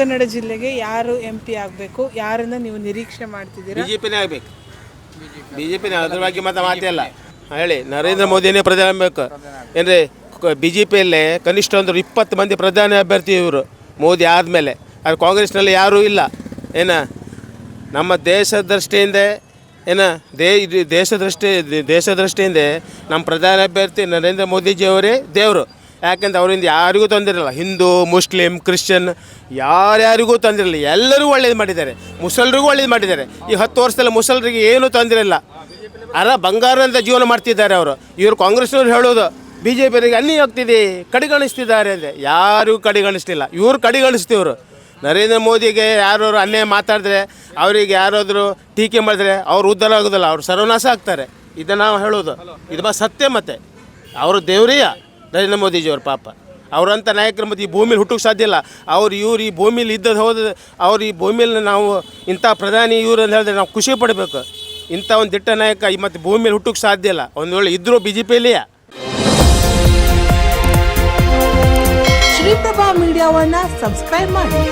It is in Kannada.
ಕನ್ನಡ ಜಿಲ್ಲೆಗೆ ಯಾರು ಎಂ ಪಿ ಆಗಬೇಕು? ಯಾರನ್ನ ನೀವು ನಿರೀಕ್ಷೆ ಮಾಡ್ತಿದ್ದೀರಾ? ಬಿಜೆಪಿನೇ ಆಗ್ಬೇಕು. ಅದ್ರ ಬಗ್ಗೆ ಮತ್ತೆ ಮಾತಿಲ್ಲ ಹೇಳಿ. ನರೇಂದ್ರ ಮೋದಿನೇ ಪ್ರಧಾನಿ ಬೇಕು ಏನ್ರಿ ಬಿ ಜೆ ಪಿಯಲ್ಲೇ ಕನಿಷ್ಠ ಒಂದು ಇಪ್ಪತ್ತು ಮಂದಿ ಪ್ರಧಾನಿ ಅಭ್ಯರ್ಥಿ ಇವರು. ಮೋದಿ ಆದಮೇಲೆ. ಅದು ಕಾಂಗ್ರೆಸ್ನಲ್ಲಿ ಯಾರೂ ಇಲ್ಲ. ಏನ? ನಮ್ಮ ದೇಶ ದೃಷ್ಟಿಯಿಂದ, ಏನ? ದೇ, ಇದು ದೇಶ ದೃಷ್ಟಿ, ದೇಶ ದೃಷ್ಟಿಯಿಂದ ನಮ್ಮ ಪ್ರಧಾನ ಅಭ್ಯರ್ಥಿ ನರೇಂದ್ರ ಮೋದಿಜಿಯವರೇ ದೇವರು. ಯಾಕೆಂದ್ರೆ ಅವರಿಂದ ಯಾರಿಗೂ ತಂದಿರಲ್ಲ ಹಿಂದೂ, ಮುಸ್ಲಿಂ, ಕ್ರಿಶ್ಚಿಯನ್, ಯಾರ್ಯಾರಿಗೂ ತಂದಿರಲ್ಲ ಎಲ್ಲರೂ ಒಳ್ಳೇದು ಮಾಡಿದ್ದಾರೆ. ಮುಸಲ್ರಿಗೂ ಒಳ್ಳೇದು ಮಾಡಿದ್ದಾರೆ. ಈ ಹತ್ತು ವರ್ಷದಲ್ಲಿ ಮುಸಲ್ರಿಗೆ ಏನು ತೊಂದರೆ ಇಲ್ಲ. ಅಲ್ಲ ಬಂಗಾರ ಅಂತ ಜೀವನ ಮಾಡ್ತಿದ್ದಾರೆ ಅವರು. ಇವರು ಕಾಂಗ್ರೆಸ್ನವ್ರು ಹೇಳೋದು ಬಿ ಜೆ ಪಿಯವರಿಗೆ ಅಲ್ಲಿ ಹೋಗ್ತಿದೆ ಕಡೆಗಣಿಸ್ತಿದ್ದಾರೆ ಅಂದರೆ ಯಾರಿಗೂ ಕಡೆಗಣಿಸ್ತಿಲ್ಲ ಇವರು ಕಡೆಗಣಿಸ್ತಿವ್ರು. ನರೇಂದ್ರ ಮೋದಿಗೆ ಯಾರು ಅನ್ಯಾಯ ಮಾತಾಡಿದ್ರೆ, ಅವರಿಗೆ ಯಾರಾದರೂ ಟೀಕೆ ಮಾಡಿದ್ರೆ ಅವ್ರು ಉದ್ಧಾರ ಆಗೋದಿಲ್ಲ. ಅವರು ಸರ್ವನಾಶ ಆಗ್ತಾರೆ. ಇದನ್ನು ನಾವು ಹೇಳೋದು. ಇದು ಸತ್ಯ ಮತ್ತೆ. ಅವರು ದೇವರಿಯ. ನರೇಂದ್ರ ಮೋದಿಜಿಯವ್ರ ಪಾಪ. ಅವರಂಥ ನಾಯಕರು ಮತ್ತು ಈ ಭೂಮಿಲಿ ಹುಟ್ಟಕ್ಕೆ ಸಾಧ್ಯ ಇಲ್ಲ. ಅವ್ರು ಇವ್ರು ಈ ಭೂಮಿಲಿ ಇದ್ದದ್ದು ಹೋದ ಅವ್ರು ಈ ಭೂಮಿಲಿ ನಾವು ಇಂಥ ಪ್ರಧಾನಿ ಇವರು ಅಂತ ಹೇಳಿದ್ರೆ ನಾವು ಖುಷಿ ಪಡಬೇಕು. ಇಂಥ ಒಂದು ದಿಟ್ಟ ನಾಯಕ ಈ ಮತ್ತು ಭೂಮಿಲಿ ಹುಟ್ಟಕ್ಕೆ ಸಾಧ್ಯ ಇಲ್ಲ. ಒಂದು ವೇಳೆ ಇದ್ದರೂ ಬಿ ಜೆ ಪಿಯಲ್ಲಿಯೇ ಶ್ರೀಪ್ರಭಾ ಮೀಡಿಯಾವನ್ನು ಸಬ್ಸ್ಕ್ರೈಬ್ ಮಾಡಿ.